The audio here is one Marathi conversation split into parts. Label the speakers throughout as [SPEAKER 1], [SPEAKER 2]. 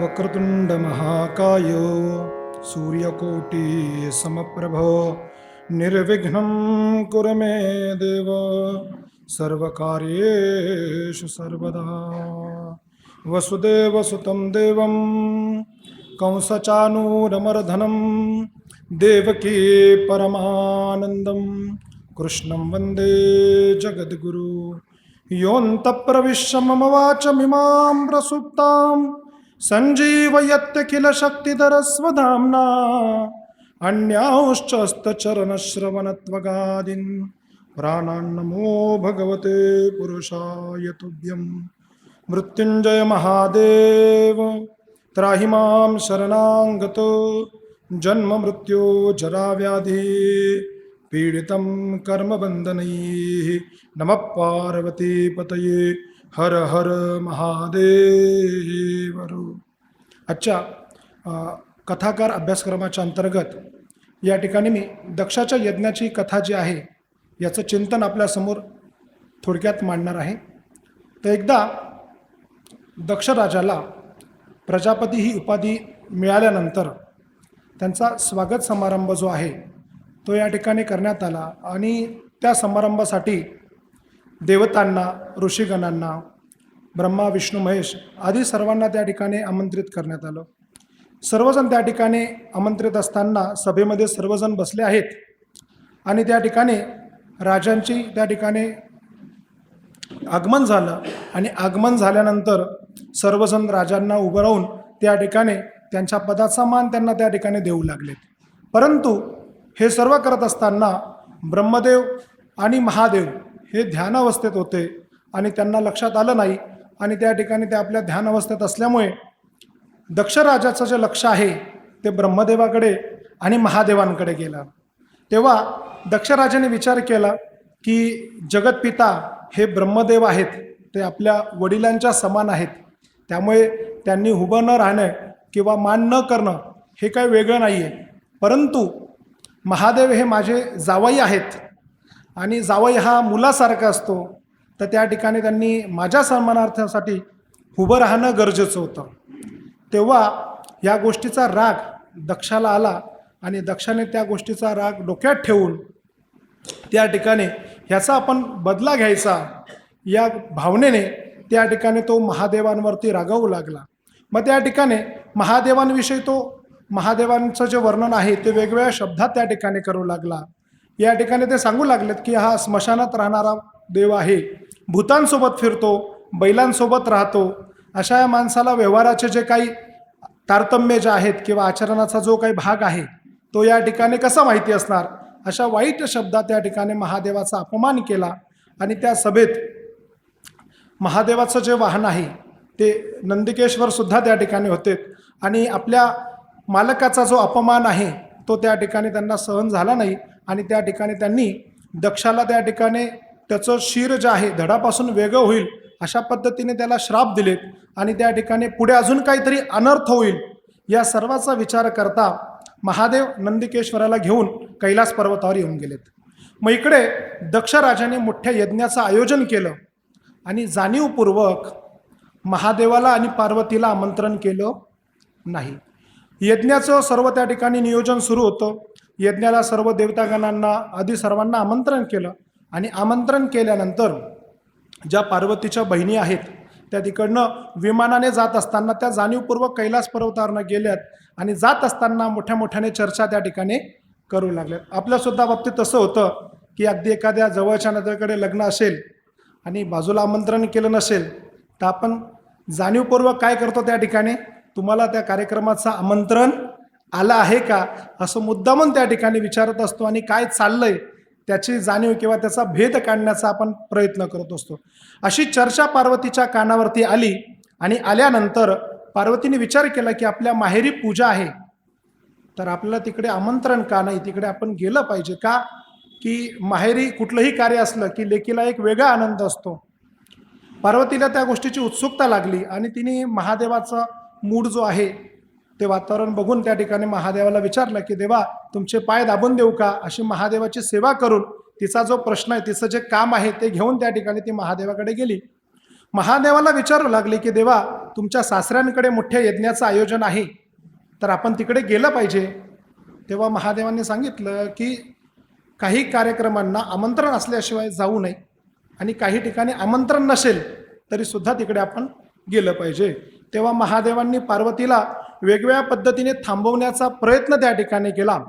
[SPEAKER 1] वक्रतुंड महाकाय सूर्यकोटी समप्रभ निर्विघ्नं कुरु मे देव सर्वकार्येषु सर्वदा वसुदेवसुतं देवं कंसचानूरमर्धनं देवकी परमानन्दं कृष्णं वन्दे जगद्गुरु योऽन्तप्रविश्य मम वाचमिमां प्रसुप्ताम् सञ्जीवयत्यखिलशक्तिधरस्वधाम्ना अन्यांश्चस्तचरणश्रवणत्वगादीन् प्राणान्नमो भगवते पुरुषाय तुभ्यं मृत्युञ्जय महादेव त्राहि मां शरणाङ्गतो जन्ममृत्यो जराव्याधि पीडितं कर्मबन्धनैः नमः पार्वतीपतये हर हर महादेव आजच्या कथाकार अभ्यासक्रमाच्या अंतर्गत या ठिकाणी मी दक्षाच्या यज्ञाची कथा जी आहे याचं चिंतन आपल्यासमोर थोडक्यात मांडणार आहे. तर एकदा दक्ष राजाला प्रजापती ही उपाधी मिळाल्यानंतर त्यांचा स्वागत समारंभ जो आहे तो या ठिकाणी करण्यात आला आणि त्या समारंभासाठी देवतांना ऋषीगणांना ब्रह्मा विष्णू महेश आदी सर्वांना त्या ठिकाणी आमंत्रित करण्यात आलं. सर्वजण त्या ठिकाणी आमंत्रित असताना सभेमध्ये सर्वजण बसले आहेत आणि त्या ठिकाणी राजांची त्या ठिकाणी आगमन झालं आणि आगमन झाल्यानंतर सर्वजण राजांना उभं राहून त्या ठिकाणी त्यांच्या पदाचा मान त्यांना त्या ठिकाणी देऊ लागलेत. परंतु हे सर्व करत असताना ब्रह्मदेव आणि महादेव हे ध्यानावस्थेत होते आणि त्यांना लक्षात आलं नाही आणि त्या ठिकाणी ते आपल्या ध्यान अवस्थेत असल्यामुळे दक्षराजाचं जे लक्ष आहे ते ब्रह्मदेवाकडे आणि महादेवांकडे गेलं. तेव्हा दक्षराजाने विचार केला की जगतपिता हे ब्रह्मदेव आहेत ते आपल्या वडिलांच्या समान आहेत. त्यामुळे त्यांनी उभं न राहणं किंवा मान न करणं हे काही वेगळं नाही आहे परंतु महादेव हे माझे जावई आहेत. आणि जावई हा मुलासारखा असतो तर त्या ठिकाणी त्यांनी माझ्या सन्मानार्थासाठी उभं राहणं गरजेचं होतं. तेव्हा या गोष्टीचा राग दक्षाला आला आणि दक्षाने त्या गोष्टीचा राग डोक्यात ठेवून त्या ठिकाणी ह्याचा आपण बदला घ्यायचा या भावनेने त्या ठिकाणी तो महादेवांवरती रागावू लागला. मग त्या ठिकाणी महादेवांविषयी तो महादेवांचं जे वर्णन आहे ते वेगवेगळ्या शब्दात त्या ठिकाणी करू लागला. या ठिकाणी ते सांगू लागलेत की हा स्मशानात राहणारा देव आहे. भूतांसोबत फिरतो बैलांसोबत राहतो. अशा या माणसाला व्यवहाराचे जे काही तारतम्य जे आहेत किंवा आचरणाचा जो काही भाग आहे तो या ठिकाणी कसा माहिती असणार? अशा वाईट शब्दात त्या ठिकाणी महादेवाचा अपमान केला आणि त्या सभेत महादेवाचं जे वाहन आहे ते नंदिकेश्वर सुद्धा त्या ठिकाणी होते आणि आपल्या मालकाचा जो अपमान आहे तो त्या ठिकाणी त्यांना सहन झाला नाही. आणि त्या ठिकाणी त्यांनी दक्षाला त्या ठिकाणी त्याचं शिर जे आहे धडापासून वेगळं होईल अशा पद्धतीने त्याला श्राप दिलेत आणि त्या ठिकाणी पुढे अजून काहीतरी अनर्थ होईल या सर्वाचा विचार करता महादेव नंदिकेश्वराला घेऊन कैलास पर्वतावर येऊन गेलेत. मग इकडे दक्षराजाने मोठ्या यज्ञाचं आयोजन केलं आणि जाणीवपूर्वक महादेवाला आणि पार्वतीला आमंत्रण केलं नाही. यज्ञाचं सर्व त्या ठिकाणी नियोजन सुरू होतं. यज्ञाला सर्व देवतागणांना आधी सर्वांना आमंत्रण केलं. आणि आमंत्रण केल्यानंतर ज्या पार्वतीच्या बहिणी आहेत त्या तिकडनं विमानाने जात असताना त्या जाणीवपूर्वक कैलास पर्वतावरनं गेल्यात आणि जात असताना मोठ्या मोठ्याने चर्चा त्या ठिकाणी करू लागल्यात. आपल्यासुद्धा बाबतीत तसं होतं की अगदी एखाद्या जवळच्या नात्याकडे लग्न असेल आणि बाजूला आमंत्रण केलं नसेल तर आपण जाणीवपूर्वक काय करतो त्या ठिकाणी? तुम्हाला त्या कार्यक्रमाचं आमंत्रण आलं आहे का? असं मुद्दामून त्या ठिकाणी विचारत असतो आणि काय चाललंय त्याची जाणीव किंवा त्याचा भेद काढण्याचा आपण प्रयत्न करत असतो. अशी चर्चा पार्वतीच्या कानावरती आली आणि आल्यानंतर पार्वतीने विचार केला की आपल्या माहेरी पूजा आहे. तर आपल्याला तिकडे आमंत्रण का नाही? तिकडे आपण गेलं पाहिजे का? की माहेरी कुठलंही कार्य असलं की लेकीला एक वेगळा आनंद असतो. पार्वतीला त्या गोष्टीची उत्सुकता लागली आणि तिने महादेवाचा मूड जो आहे ते वातावरण बघून त्या ठिकाणी महादेवाला विचारलं की देवा तुमचे पाय दाबून देऊ का? अशी महादेवाची सेवा करून तिचा जो प्रश्न आहे तिचं जे काम आहे ते घेऊन त्या ठिकाणी ती महादेवाकडे गेली. महादेवाला विचारू लागले की देवा तुमच्या सासऱ्यांकडे मोठ्या यज्ञाचं आयोजन आहे तर आपण तिकडे गेलं पाहिजे. तेव्हा महादेवांनी सांगितलं की काही कार्यक्रमांना आमंत्रण असल्याशिवाय जाऊ नये आणि काही ठिकाणी आमंत्रण नसेल तरीसुद्धा तिकडे आपण गेलं पाहिजे. तेव्हा महादेवांनी पार्वतीला वेगवेगळ्या पद्धतीने थांबवण्याचा प्रयत्न त्या ठिकाणी केला.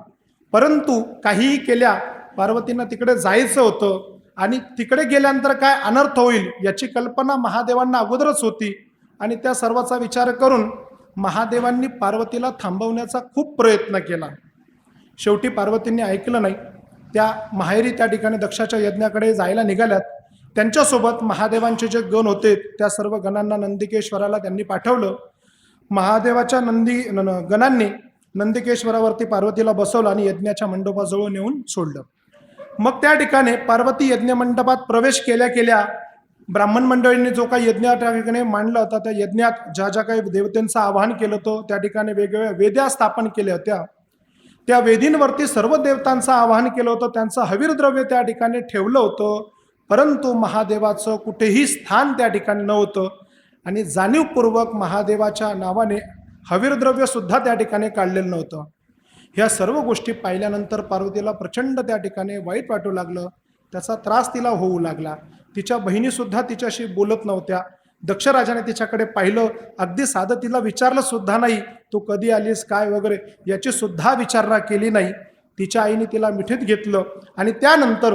[SPEAKER 1] परंतु काहीही केल्या पार्वतींना तिकडे जायचं होतं आणि तिकडे गेल्यानंतर काय अनर्थ होईल याची कल्पना महादेवांना अगोदरच होती. आणि त्या सर्वाचा विचार करून महादेवांनी पार्वतीला थांबवण्याचा खूप प्रयत्न केला. शेवटी पार्वतींनी ऐकलं नाही. त्या माहेरी त्या ठिकाणी दक्षाच्या यज्ञाकडे जायला निघाल्यात. त्यांच्यासोबत महादेवांचे जे गण होते त्या सर्व गणांना नंदिकेश्वराला त्यांनी पाठवलं. महादेवाच्या नंदी न- न- गणांनी नंदिकेश्वरावरती पार्वतीला बसवलं आणि यज्ञाच्या मंडपाजवळ नेऊन सोडलं. मग त्या ठिकाणी पार्वती यज्ञ मंडपात प्रवेश केल्या केल्या ब्राह्मण मंडळींनी जो काही यज्ञ त्या ठिकाणी मांडला होता त्या यज्ञात ज्या ज्या काही देवतेंचं आवाहन केलं होतं त्या ठिकाणी वेगवेगळ्या वेद्या स्थापन केल्या होत्या. त्या वेदींवरती सर्व देवतांचं आवाहन केलं होतं त्यांचं हवीर द्रव्य त्या ठिकाणी ठेवलं होतं. परंतु महादेवाचं कुठेही स्थान त्या ठिकाणी नव्हतं. आणि जाणीवपूर्वक महादेवाच्या नावाने हवीरद्रव्यसुद्धा त्या ठिकाणी काढलेलं नव्हतं. ह्या सर्व गोष्टी पाहिल्यानंतर पार्वतीला प्रचंड त्या ठिकाणी वाईट वाटू लागलं. त्याचा त्रास तिला होऊ लागला. तिच्या बहिणीसुद्धा तिच्याशी बोलत नव्हत्या. दक्षराजाने तिच्याकडे पाहिलं. अगदी साधं तिला विचारलं सुद्धा नाही. तू कधी आलीस? काय वगैरे? याची सुद्धा विचारणा केली नाही. तिच्या आईने तिला मिठीत घेतलं. आणि त्यानंतर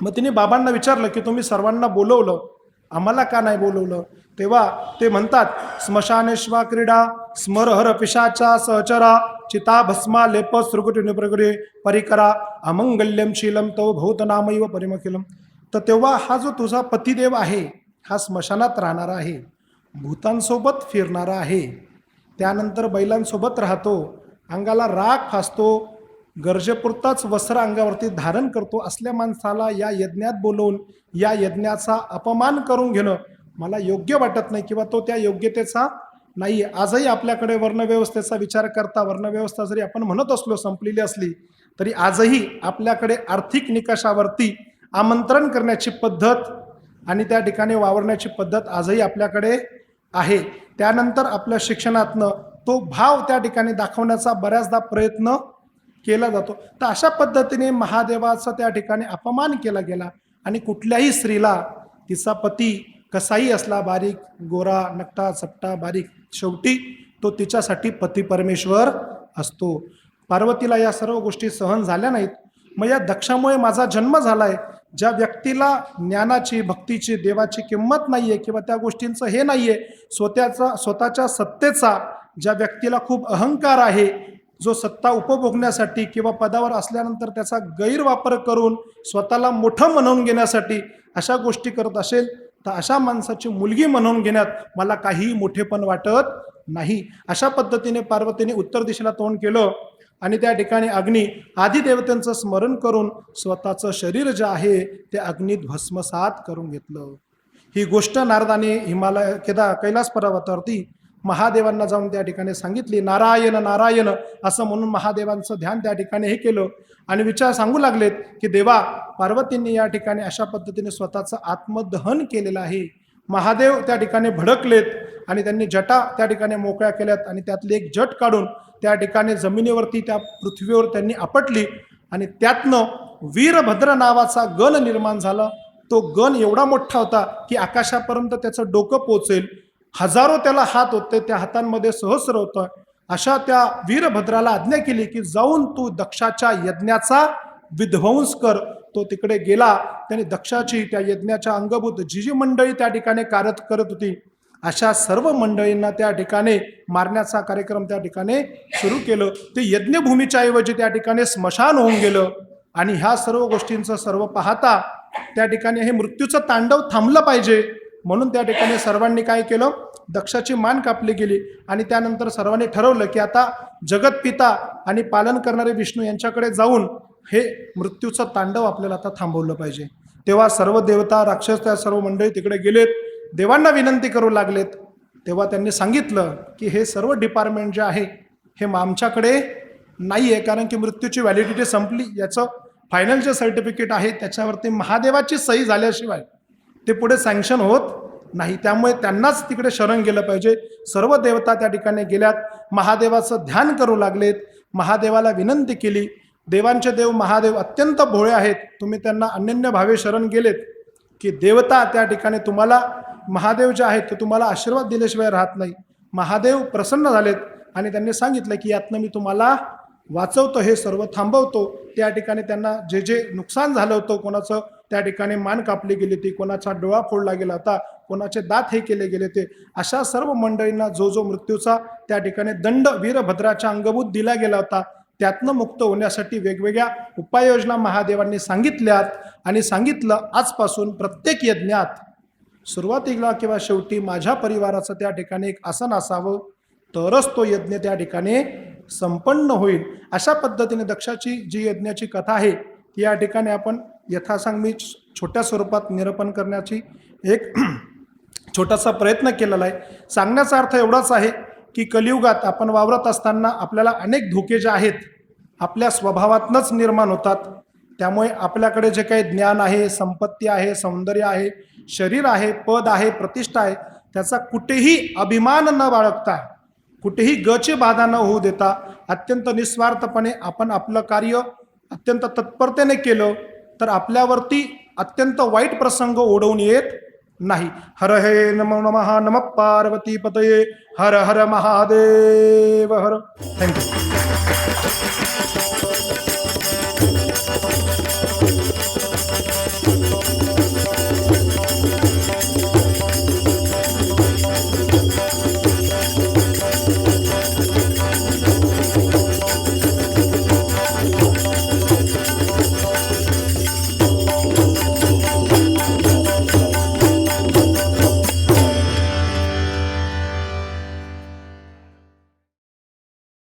[SPEAKER 1] मग तिने बाबांना विचारलं की तुम्ही सर्वांना बोलवलं. आम्हाला का नाही बोलवलं? तेव्हा ते म्हणतात स्मशानेश्वा क्रीडा स्मरहर पिशाचा सहचरा चिता भस्मा लेप सृगुटी निप्रगुरे परिकरा अमंगल्यम शीलम तो भूतनामैव परिमखिलम. तर तेव्हा हा जो तुझा पतिदेव आहे हा स्मशानात राहणारा आहे भूतांसोबत फिरणारा आहे त्यानंतर बैलांसोबत राहतो अंगाला राग फासतो गरजेपुरताच वस्त्र अंगावरती धारण करतो असल्या माणसाला या यज्ञात बोलवून या यज्ञाचा अपमान करून घेणं मला योग्य वाटत नाही किंवा तो त्या योग्यतेचा नाही. आजही आपल्याकडे वर्णव्यवस्थेचा विचार करता वर्णव्यवस्था जरी आपण म्हणत असलो संपलेली असली तरी आजही आपल्याकडे आर्थिक निकषावरती आमंत्रण करण्याची पद्धत आणि त्या ठिकाणी वावरण्याची पद्धत आजही आपल्याकडे आहे. त्यानंतर आपल्या शिक्षणातनं तो भाव त्या ठिकाणी दाखवण्याचा बऱ्याचदा प्रयत्न केला जातो. तर अशा पद्धतीने महादेवाचा त्या ठिकाणी अपमान केला गेला आणि कुठल्याही स्त्रीला तिचा पती कसाही असला बारीक गोरा नकटा चपटा बारीक शेवटी तो तिच्यासाठी पती परमेश्वर असतो. पार्वतीला या सर्व गोष्टी सहन झाल्या नाहीत. मग या दक्षामुळे माझा जन्म झालाय. ज्या व्यक्तीला ज्ञानाची भक्तीची देवाची किंमत नाहीये किंवा त्या गोष्टींचं हे नाहीये स्वतःचा स्वतःच्या सत्तेचा ज्या व्यक्तीला खूप अहंकार आहे जो सत्ता उपभोगण्यासाठी किंवा पदावर असल्यानंतर त्याचा गैरवापर करून स्वतःला मोठं म्हणवून घेण्यासाठी अशा गोष्टी करत असेल तर अशा माणसाची मुलगी म्हणून घेण्यात मला काहीही मोठेपण वाटत नाही. अशा पद्धतीने पार्वतीने उत्तर दिशेला तोंड केलं आणि त्या ठिकाणी अग्नी आदिदेवतेंचं स्मरण करून स्वतःचं शरीर जे आहे ते अग्नीत भस्मसात करून घेतलं. ही गोष्ट नारदाने हिमालय केदा कैलास पर्वतावरती महादेवांना जाऊन त्या ठिकाणी सांगितली नारायण नारायण असं म्हणून महादेवांचं ध्यान त्या ठिकाणी हे केलं. आणि विचार सांगू लागलेत की देवा पार्वतींनी या ठिकाणी अशा पद्धतीने स्वतःचं आत्मदहन केलेलं आहे. महादेव त्या ठिकाणी भडकलेत आणि त्यांनी जटा त्या ठिकाणी मोकळ्या केल्यात आणि त्यातली एक जट काढून त्या ठिकाणी जमिनीवरती त्या पृथ्वीवर त्यांनी आपटली आणि त्यातनं वीरभद्र नावाचा गण निर्माण झाला. तो गण एवढा मोठा होता की आकाशापर्यंत त्याचं डोकं पोचेल. हजारो त्याला हात होते त्या हातांमध्ये सहस्र होतं. अशा त्या वीरभद्राला आज्ञा केली की जाऊन तू दक्षाच्या यज्ञाचा विध्वंस कर. तो तिकडे गेला. त्याने दक्षाची त्या यज्ञाच्या अंगभूत जी जी मंडळी त्या ठिकाणी कार्य करत होती. अशा सर्व मंडळींना त्या ठिकाणी मारण्याचा कार्यक्रम त्या ठिकाणी सुरू केलं. ते यज्ञभूमीच्या ऐवजी त्या ठिकाणी स्मशान होऊन गेलं. आणि ह्या सर्व गोष्टींचं सर्व पाहता त्या ठिकाणी हे मृत्यूचं तांडव थांबलं पाहिजे. म्हणून त्या ठिकाणी सर्वांनी काय केलं? दक्षाची मान कापली गेली. आणि त्यानंतर सर्वांनी ठरवलं की आता जगतपिता आणि पालन करणारे विष्णू यांच्याकडे जाऊन हे मृत्यूचं तांडव आपल्याला आता थांबवलं पाहिजे. तेव्हा सर्व देवता राक्षस त्या सर्व मंडळी तिकडे गेलेत. देवांना विनंती करू लागलेत. तेव्हा त्यांनी सांगितलं की हे सर्व डिपार्टमेंट जे आहे हे मग आमच्याकडे नाही आहे कारण की मृत्यूची व्हॅलिडिटी संपली. याचं फायनल जे सर्टिफिकेट आहे त्याच्यावरती महादेवाची सही झाल्याशिवाय ते पुढे सँक्शन होत नाही. त्यामुळे त्यांनाच तिकडे शरण गेलं पाहिजे. सर्व देवता त्या ठिकाणी गेल्यात. महादेवाचं ध्यान करू लागलेत. महादेवाला विनंती केली. देवांचे देव महादेव अत्यंत भोळे आहेत. तुम्ही त्यांना अनन्य भावे शरण गेलेत. की देवता त्या ठिकाणी तुम्हाला महादेव जे आहेत ते तुम्हाला आशीर्वाद दिल्याशिवाय राहत नाही. महादेव प्रसन्न झालेत आणि त्यांनी सांगितलं की यातनं मी तुम्हाला वाचवतो हे सर्व थांबवतो. त्या ठिकाणी त्यांना जे जे नुकसान झालं होतं कोणाचं त्या ठिकाणी मान कापली गेली होती कोणाचा डोळा फोडला गेला होता कोणाचे दात हे केले गेले होते अशा सर्व मंडळींना जो जो मृत्यूचा त्या ठिकाणी दंड वीरभद्राच्या अंगभूत दिला गेला होता त्यातनं मुक्त होण्यासाठी वेगवेगळ्या उपाययोजना महादेवांनी सांगितल्यात आणि सांगितलं आजपासून प्रत्येक यज्ञात. सुरुवातीला किंवा शेवटी माझ्या परिवाराचं त्या ठिकाणी एक आसन असावं तरच तो यज्ञ त्या ठिकाणी संपन्न होईल. अशा पद्धतीने दक्षाची जी यज्ञाची कथा आहे ती या ठिकाणी आपण यथासांग मी छोट्या स्वरूपात निरूपण करण्याची एक छोटासा प्रयत्न केलेला आहे. सांगण्याचा अर्थ एवढाच आहे की कलियुगात आपण वावरत असताना आपल्याला अनेक धोके जे आहेत आपल्या स्वभावातनंच निर्माण होतात. त्यामुळे आपल्याकडे जे काही ज्ञान आहे संपत्ती आहे सौंदर्य आहे शरीर आहे पद आहे प्रतिष्ठा आहे त्याचा कुठेही अभिमान न बाळगता कुठेही गची बाधा न होऊ देता अत्यंत निस्वार्थपणे आपण आपलं कार्य अत्यंत तत्परतेने केलं तर आपल्यावरती अत्यंत वाईट प्रसंग ओढवून येत नाही. हर हे नम नम नम पार्वती पतये हर हर महादेव हर. थँक्यू